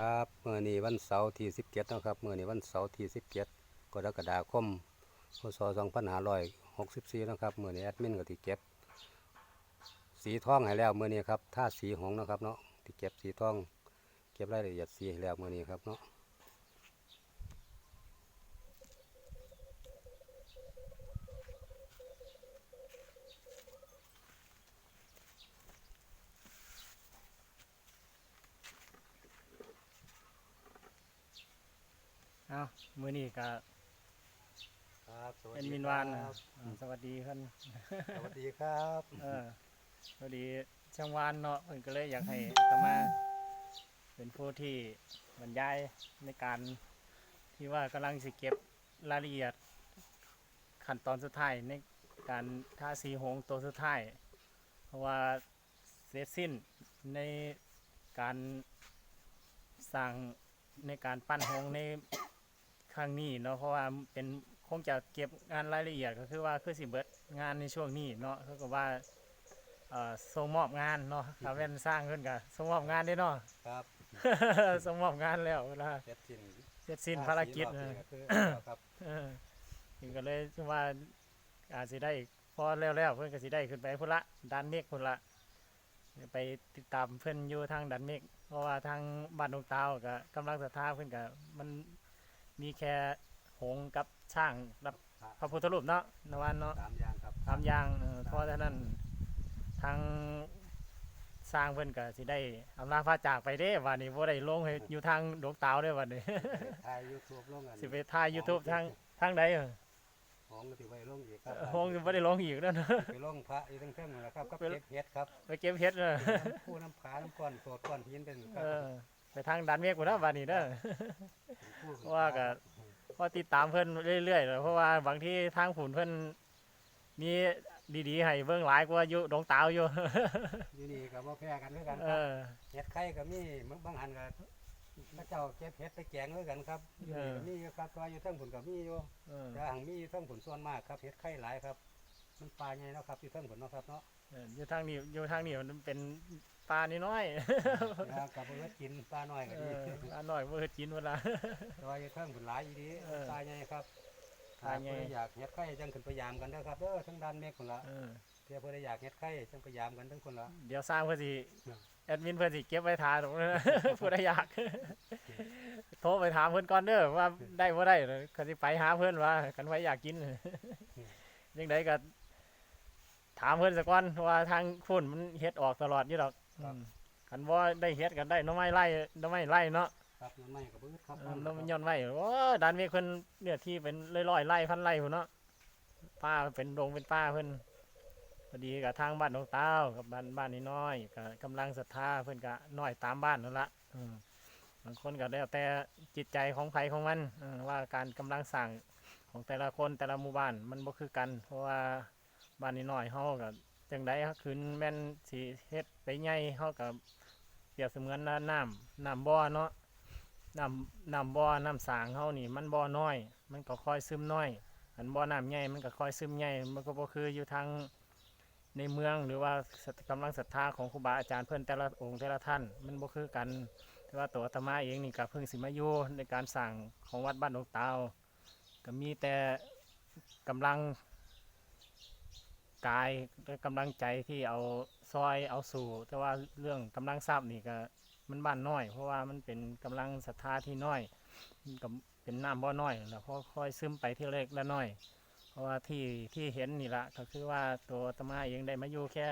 ครับเมื่อนี้วันเสาร์ที่สิบเจ็ดนะครับเมื่อนี้วันเสาร์ที่สิบเจ็ดกรกฎาคมพศสองพันห้าร้อยหกสิบสี่นะครับเมื่อนี้แอดมินก็ที่เก็บ สีทองให้แล้วเมื่อนี้ครับท่าสีหงนะครับเนาะที่เก็บสีทอง เก็บรายละเอียดสีให้แล้วเมื่อนี้ครับเนาะ อามือนี้ก็ครับสวัสเป็นดีมินวานคนะรับอ่าสวัสดีเพิ่นสวัสดีครับเออพอดีช่างวานเนาะเพิ่นก็เลยอยากให้อาตมาเป็นผู้ที่บรรยายในการที่ว่ากำลังสิเก็บรายละเอียดขั้นตอนสุดท้ายในการทาสีหงส์ตัวสุดท้าย เพราะว่าเสร็จสิ้นในการสั่งในการปั้นหงส์ใน ครั้งนี้เนาะเพราะว่าเป็นคงจะเก็บงานรายละเอียดก็คือว่าคือสิเบิดงานในช่วงนี้เนาะเขาก็ว่าเอ่อส่งมอบงานเนาะถ้าเป็นสร้างขึ้นก็ส่งมอบงานได้เนาะ ครับส่งมอบงานแล้วเวลาเสร็จสิ้นเสร็จสิ้นภารกิจท่นะสีรอบนี้ก็คือครับเออถึงก็เลยว่าอาจสิได้พอแล้วแล้วๆเพื่อนก็สิได้ขึ้นไปพุ่นละดันเมฆพุ่นละไปติดตามเพื่อนอยู่ทางดันเมฆเพราะว่าทางบ้านดงตาวก็กำลังศรัทธาเพื่อนก็มัน มีแค่หงส์กับช่างรับพระพุทธรูปเนาะนวันเนาะสามอย่างครับตามอย่างเออเพราะฉะนั้นทางสร้างเพิ่นก็สิได้อำลาพาจากไปเด้วันนี้บ่ได้ลงให้อยู่ทางดวงตาวเด้อวันนี้ ถ่ายยูทูบลงกันสิไปถ่าย YouTube ทางทางใดเออของก็สิไว้ลงอีกครับคงจะไม่ได้ลงอีกแล้วนะไปลงพระอยู่ทั้งเครื่องนั่นแหละครับก็ไปเก็บเห็ดครับไปเก็บเห็ดเนอะน้ำผู้น้ำขาน้ำก้อนโสดก้อนหินเป็นครัเอบอ ไปทางดันเมฆกูนะวันนี้เด้อผู้ว่าก็เพราะติดตามเพิ่นเรื่อยๆเลยเพราะว่าบางที่ทางผุนเพิ่นมีดีๆให้เบิ่งหลายกว่าอยู่ดงตาวอยู่อยู่นี่ก็บ่แพ้กันด้วยกันเอครับอเห็ดไข่ก็มีบางหันก็พระเจ้าเก็บเห็ดไปแกงด้วยกันครับอยู่นี่ก็มีอยู่ครับแตัวาอยู่เทั้งผุนก็มีอยู่เออแต่หังมีอยู่เทั้งผุนส่วนมากครับเห็ดไข่หลายครับ มันปลาใหญ่เนาะครับอยู่เทั้งผุนเนาะครับเนาะเอออยู่ทางนี้อยู่ทางนี้มันเป็น ปลาน้อยแล้วกับเพื่อกินปลาน้อยๆก็เอดีอปลาน้อยบ่เฮ็ดกินเวลาแต่ว่าอยู่เทั้งผุนหลายอีดีเออปลาใหญ่ครับปลาใหญ่ถ้เพิ่นอยากเห็ดไข่จังขึ้นพยายามกันเด้อครับเด้อทั้งด้านเมฆคนละเออเพื่อเพื่ออยากเห็ดไข่จังพยายามกันทั้งคนละ เดี๋ยวสร้างเพิ่นสิเออแอดมินเพิ่นสิเก็บไว้ทาตรงนั้นผู้ใดอยาก โทรไปถามเพิ่นก่อนเด้อว่าได้บ่ได้เดี๋ยวเขาสิไปหาเพิ่นว่าคันไว้อยากกินยังไดก็ถามเพิ่นสักวันว่าทางพุ่นมันเฮ็ดออกตลอดอยู่ดอก อืมคันบ่ได้เฮ็ดกันได้หน้อไม้ไล่หน้อไม้ไล่เนาะครับมันไม่กับพืชครับเออหน้อมันย้อนไว้โอ้ดันเมฆเพิ่นเนี่ยที่เป็นร้อยๆไร่พันไร่พุ่นเนาะป้าเป็นโรงเป็นป้าเพิ่นพอดีกับทางบ้านดงเต้ากับบ้านบ้านนี้น้อยก็กำลังศรัทธาเพิ่นก็น้อยตามบ้านนั่นละอืมบางคนก็แล้วแต่จิตใจของไผของมันเออว่าการกำลังสั่งของแต่ละคนแต่ละหมู่บ้านมันบ่คือกัน เพราะว่าบ้านนี้น้อยเฮาก็ จังได๋คืนแม่นสิเฮ็ดไปใหญ่เฮาก็เปรียบเสมือนน้ำน้ำบ่อเนาะน้ำน้ำบ่อน้ำสางเฮานี่ มันบ่อน้อย มันก็ค่อยซึมน้อยอันบ่อน้ำใหญ่มันก็ค่อยซึมใหญ่มันก็บ่คืออยู่ทางในเมืองหรือว่ากำลังศรัทธาของครูบาอาจารย์เพื่อนแต่ละองค์แต่ละท่าน มันบ่คือกันแต่ว่าตัวอาตมาเองนี่ก็เพิ่งสิมาอยู่ในการสั่งของวัดบ้านดงตาวก็มีแต่กำลัง กายและกำลังใจที่เอาซอยเอาสู่ แต่ว่าเรื่องกำลังทรัพย์นี่ก็มันบ้านน้อย เพราะว่ามันเป็นกำลังศรัทธาที่น้อยมันก็เป็นน้ำบ่อน้อยแล้วค่อยซึมไปที่เล็กและน้อย เพราะว่าที่ที่เห็นนี่ละก็คือว่าตัวตมาเองได้มาอยู่แค่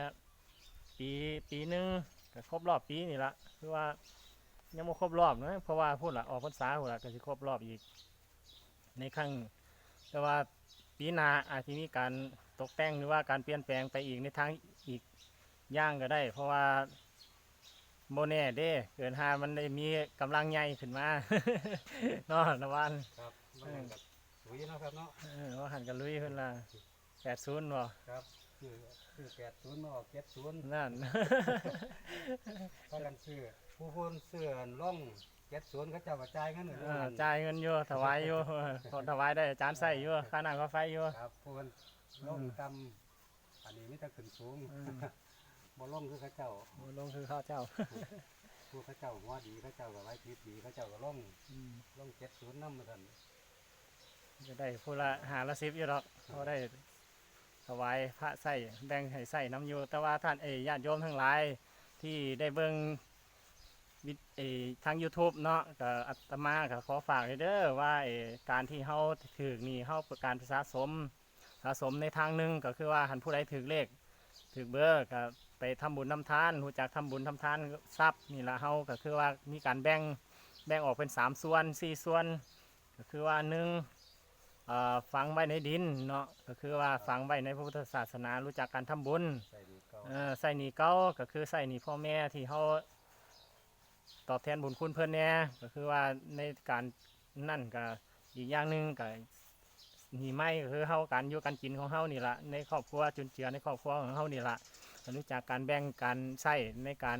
ปีปีหนึ่งก็ครบรอบปีนี่ละคือว่ายังไม่ครบรอบนะเพราะว่าพูดละออกพรรษาพูดละก็จะครบรอบอีก ในครั้งแต่ว่า ปีหนาอาจจะมีการตกแต่งหรือว่าการเปลี่ยนแปลงไปอีกในทางอีกอย่างก็ได้ เพราะว่าโมแน่เด้เกินหามันได้มีกำลังใหญ่ขึ้นมา เนาะนะวันครับมันเหมือนกับปุ๋ยเนาะครับเนาะเออว่าหันกันลุยขึ้นละแปดศูนย์บ่ครับคือคือแปดศูนย์มาออกเจ็ดศูนย์นั่นถ้ากันซื้อผู้คนเสื้อล่อง เจ็ดศูนย์เขาเจ้ากระจายเงินเออจ่ายเงินอยู่ถวายอยู่เออขอถวายได้อาจารย์ใส่อยู่ค่าน้ำค่าไฟอยู่ ครับผู้คนล่องตำอันนี้ไมแต่ได้ขึ้นสูงอืม บ่ล่องคือเขาเจ้าโอ้ลงคือข้าวเจ้าผู้เขาเจ้าหัวดีเขาเจ้าก็ไว้คิดดีเขาเจ้าก็ล่องอืมล่องเจ็ดศูนย์น้ำมาทันจะได้ผู้ละหาละสิบอยู่หรอกเขาได้ถวายพระใส่แบ่งให้ใส่น้ำอยู่แต่ว่าท่านเอยญาติโยมทั้งหลายที่ได้เบิ่ง วิดเอทาง YouTube เนาะก็อัตมาก็ขอฝากไว้เด้อว่าเอการที่เฮาถือนี่เฮาประการสะสมสะสมในทางหนึ่งก็คือว่าหันผู้ใดถือเลขถือเบอร์ก็ไปทำบุญทำทานรู้จักทำบุญทำทานทรัพย์นี่ละเฮาก็คือว่ามีการแบ่งแบ่งออกเป็นสามส่วนสี่ส่วน ก็คือว่าหนึ่งเอ่อฝังไว้ในดินเนาะก็คือว่าฝังไว้ในพระพุทธศาสนารู้จักการทำบุญใส่นี่เออใส่หนีเก้าก็คือใส่หนีพ่อแม่ที่เขา ตอบแทนบุญคุณเพื่อนแน่ก็คือว่าในการนั่นก็อีกอย่างหนึ่งก็หนีไม่ก็คือเฮาการอยู่การกินของเฮานี่ละในครอบครัวจุนเจือในครอบครัวของเฮานี่ละรู้จักการแบ่งการใส่ในการ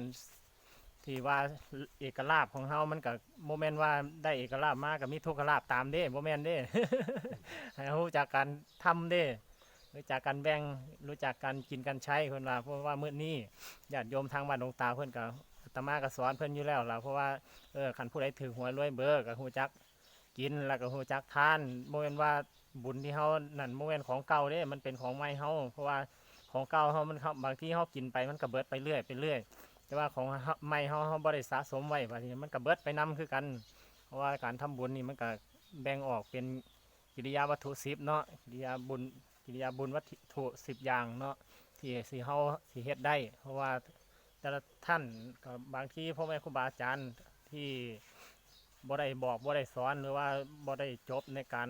ที่ว่าเอกลาภของเฮามันก็โมเมนต์ว่าได้เอกลาภมากกับมีทุกลาภตามเด้โมเมนต์เด้ให้รู้จักการทำเด้รู้จักการแบ่งรู้จักการกินการใช้เพิ่นว่าเพราะว่ามื้อนี้ญาติโยมทางบ้านหลวงตาเพิ่อนก็อา ตมาก็สอนเพิ่อนอยู่แล้วล่ะเพราะว่าเออคันผู้ใดถือหัวรวยเบอร์ก็ฮู้จักกินแล้วก็ฮู้จักทานบ่แม่นว่าบุญที่เฮานั่นบ่แม่นของเก่าเด้มันเป็นของใหม่เฮาเพราะว่าของเก่าเฮามันเขาบางที่เฮากินไปมันก็เบิดไปเรื่อยไปเรื่อย แต่ว่าของใหม่เฮาเฮาบ่ได้สะสมไว้บางทีมันก็เบิดไปนํคือกัน เพราะว่าการทำบุญนี่มันก็แบ่งออกเป็นกิริยาวัตถุ10เนาะกิริยาบุญกิริยาบุญวัตถุสิบอย่างเนาะที่สีเฮาสีเฮ็ดได้ เพราะว่า แต่ละท่านก็บางที่พ่อแม่ครูบาอาจารย์ที่บ่ได้บอกบ่ได้สอนหรือว่าบ่ได้จบในการ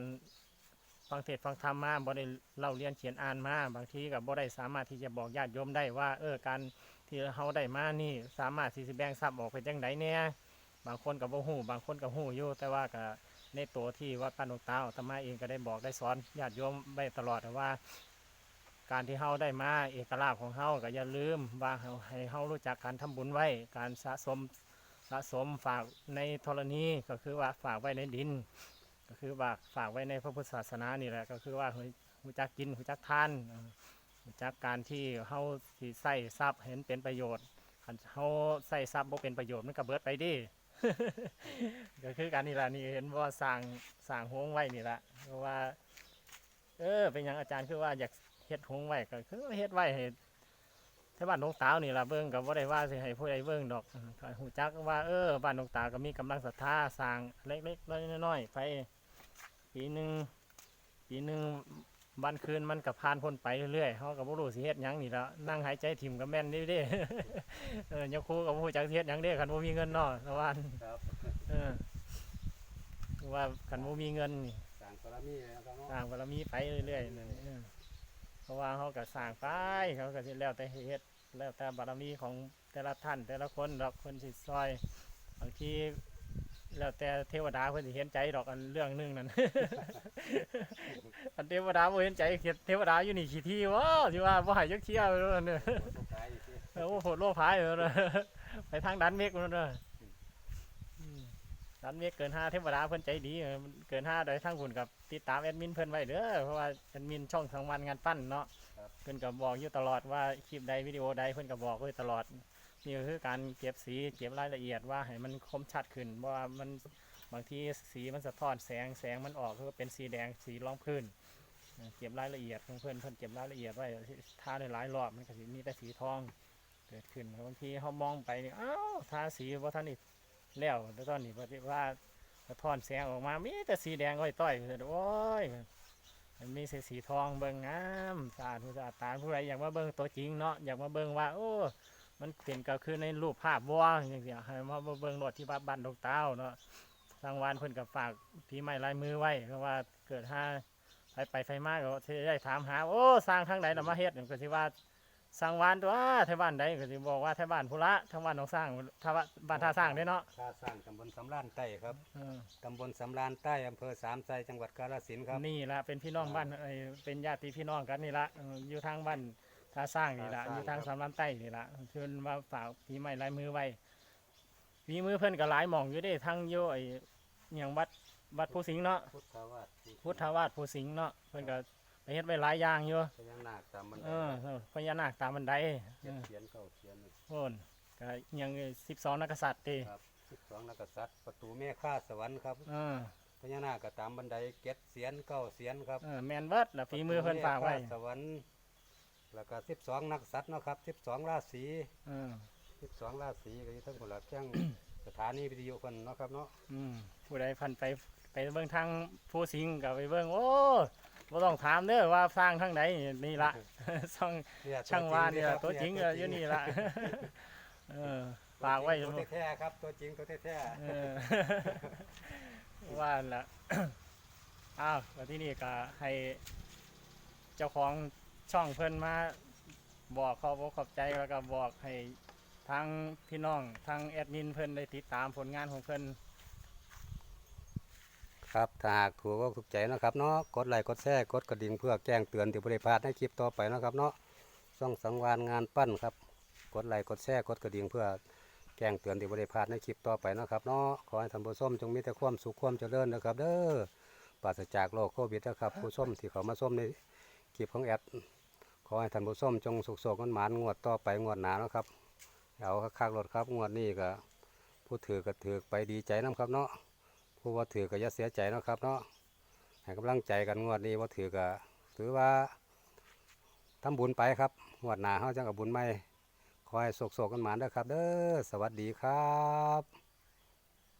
ฟังเทศฟังธรรมมาบ่ได้เล่าเรียนเขียนอ่านมาบางทีก็บบ่ได้สามารถที่จะบอกญาติโยมได้ว่าเออการที่เฮาได้มานี่สามารถที่สิแบ่งทรัพย์ออกเป็นจังไดแหน่ยบางคนก็บ่ฮู้บางคนก็ฮู้อยู่แต่ว่าก็ในตัวที่วัดป้านหลวงตาอาตมาเองก็ได้บอกได้สอนญาติโยมไว้ตลอดว่า การที่เฮาได้มาเอกลักษณ์ของเฮาก็อย่าลืมว่าเฮาให้เฮารู้จักการทำบุญไว้ การสะสมสะสมฝากในธรณีก็คือว่าฝากไว้ในดิน ก็คือว่าฝากไว้ในพระพุทธศาสนานี่แหละก็คือว่ารู้จักกินรู้จักทานเอ่อรู้จักการที่เฮาสิใส่ทรัพย์เห็นเป็นประโยชน์คันเฮาใส่ทรัพย์บ่เป็นประโยชน์มันก็เบิดไปดิก็คือการนี่ละนี่เห็นว่าสร้างสร้างหงไว้นี่ละเพราะว่า เออเป็นอย่างอาจารย์คือว่าอยาก เฮ็ดหงไว้ก็คือเฮ็ดไว้ให้ที่บ้านหลวงตานี่ละเบิ่งก็บ่ได้ว่าสิให้ผู้ใดเบิ่งดอกอืมก็ฮู้จักว่าเออบ้านหลวงตาก็มีกำลังศรัทธาสร้างเล็กๆน้อยๆไปปีหนึงปีหนึงวันคืนมันก็ผ่านพ้นไปเรื่อยๆเฮาก็บ่รู้สิเฮ็ดหยังนี่ละนั่งหายใจถิ่มก็แม่นนี่เด้เออยกครูก็บ่ฮู้จักสิเฮ็ดหยังเด้คันบ่มีเงินเนาะตะวันครับเออว่ากันบ่มีเงินนี่สร้างบารมีนะครับเนาะสร้างบารมีไปเรื่อยๆนั่นเออเพ ราะว่าเขาก็สร้างไปเขาก็สิแล้วแต่เหตุแล้วแต่บารมีของแต่ละท่าน แต่ละคนดอกคนสิซอยบางทีแล้วแต่เทวดาเพิ่นสิเห็นใจดอกอันเรื่องหนึงนั่น อันเทวดาบ่เห็นใจเทวดาอยู่นี่ขี้ที่วะสิว่าบ่ให้ยักเที่ยวเลยเนี่ยสุดท้ายอีกทีเออโอ้โหโลภายเลยไปทางดันเมฆมันเลย ดันเมฆเกินห้าเทวดาเพิ่นใจดีเออมันเกินห้าโดยทั้งหุ่นกับติดตามแอดมินเพิ่นไว้เด้อเพราะว่าแอดมินช่องสังวันงานปั้นเนาะเพิ่นก็บอกอยู่ตลอดว่าคลิปใดวิดีโอใดเพิ่นก็บอกไว้ตลอดนี่ก็คือการเก็บสีเก็บรายละเอียดว่าให้มันคมชัดขึ้นเพราะว่ามันบางทีสีมันสะท้อนแสงแสงมันออกคือเป็นสีแดงสีรองพื้นเออเก็บรายละเอียดของเพิ่นเพิ่นเก็บรายละเอียดไว้ทาได้หลายรอบมันก็สิมีแต่สีทองเกิดขึ้นบางทีเขามองไปนี่อ้าวทาสีว่าท่านนี่ แล้วแต่ตอนนี้ปฏิว่าสะท้อนแสงออกมามีแต่สีแดงอ้อยต้อยเพิ่นโอ้ยมันมีสีสีทองเบิ่งงามสะอาดหูสะอาดตาผู้ใดอยากมาเบิ่งตัวจริงเนาะอยากมาเบิ่งว่า โอ้มันเป็นก็คือในรูปภาพบัวอย่างเงี้ยให้มาเบิ่งรถที่บ้านบ้านดงเต้าเนาะทางวานเพิ่นกับฝากผีไม้ลายมือไว้เพราะว่าเกิดห้าไปไปไฟมากก็สิได้ถามหา โอ้สร้างทางไหนล่ะมาเฮ็ดก็สิว่า สร้างวานตัวไทบ้านใดก็สิบอกว่าไทบ้านพุระทางบ้านหนองสร้างทางบ้านท่าสร้างเด้เนาะท่าสร้างตำบลสำรานใต้ครับเออตำบลสำรานใต้อำเภอสามไซจังหวัดกาฬสินธุ์ครับนี่ละเป็นพี่น้องบ้านเอ้ยเป็นญาติพี่น้องกันนี่ละเอออยู่ทางบ้านท่าสร้างนี่ละท่าสร้างอยู่ทางครับสามลำใต้นี่ละเชิญมาฝากพีไม้ลายมือไว้พีมือเพิ่นก็หลายหม่องอยู่เด้ทั้งอยู่ไอ้เนียงวัดวัดภูสิงห์เนาะ พุทธวาสพุทธวาสภูสิงห์เนาะเพิ่นก็ไป เฮ็ดไว้หลายอย่างอยู่พญานาคตามมันเออเออพญานาคตามบันไดเอเจ็ดอเขียนเก้าเขียนโน่นก็ยังสิบสองนักกษัตริย์ตีครับสิบสองนักกษัตริย์ประตูเมฆาสวรรค์ครับเออพญานาคก็ตามบันไดเก็ดเสียนเก้าเสียนครับเออแมนเบิร์ดละฝีมือเพิ่นฝากไว้ประตูเมฆสวรรค์แล้วก็สิบสองนักษัตริย์เนาะครับสิบสองราศีเออสิบสองราศีก็อยู่ทั้งหมดละแจ้งสถานีวิทยุคนเนาะครับเนาะอืมผู้ใดพันไปไปเบิ่งทางผู้สิงห์ก็ไปเบิ่งโอ้ บ่ต้องถามเด้อว่าสร้างทางไหนนี่ละ ช่างเนี่ยช่างวานเนี่ย ตัวจริงก็อยู่นี่ละเออฝากไว้ตัวแท้ๆครับ ตัวจริงตัวแท้เออว่าละอ้าวแล้วที่นี่ก็ให้เจ้าของช่องเพิ่นมาบอกขอบอกขอบใจแล้วก็บอกให้ทางพี่น้องทางแอดมินเพิ่นได้ติดตามผลงานของเพิ่นๆ ครับถ้าหากถูกก็ถูกใจนะครับเนาะกดไลค์กดแชร์กดกระดิ่งเพื่อแจ้งเตือนที่บริพาดในคลิปต่อไปนะครับเนาะช่องสังวานงานปั้นครับ กดไลค์กดแชร์กดกระดิ่งเพื่อแจ้งเตือนที่บริพาดในคลิปต่อไปนะครับเนาะขอให้ท่านผู้ชมจงมีแต่ความสุขความเจริญนะครับ เด้อปราศจากโรคโควิดนะครับ ผู้ชมที่เขามาชมในคลิปของแอดขอให้ท่านผู้ชมจงสุขโศกมันหมานงวดต่อไปงวดหนานะครับเอาคักๆรถครับงวดนี้ก็ผู้ถือก็ถือไปดีใจน้ครับเนาะ ผู้ว่าถือก็อย่าเสียใจนะครับเนาะให้กำลังใจกันงวดนี้ว่าถือก็ถือว่าทำบุญไปครับงวดหนาเขาจังกับบุญไม่คอยโศกโศกกันหมานเด้อครับ เด้อสวัสดีครับ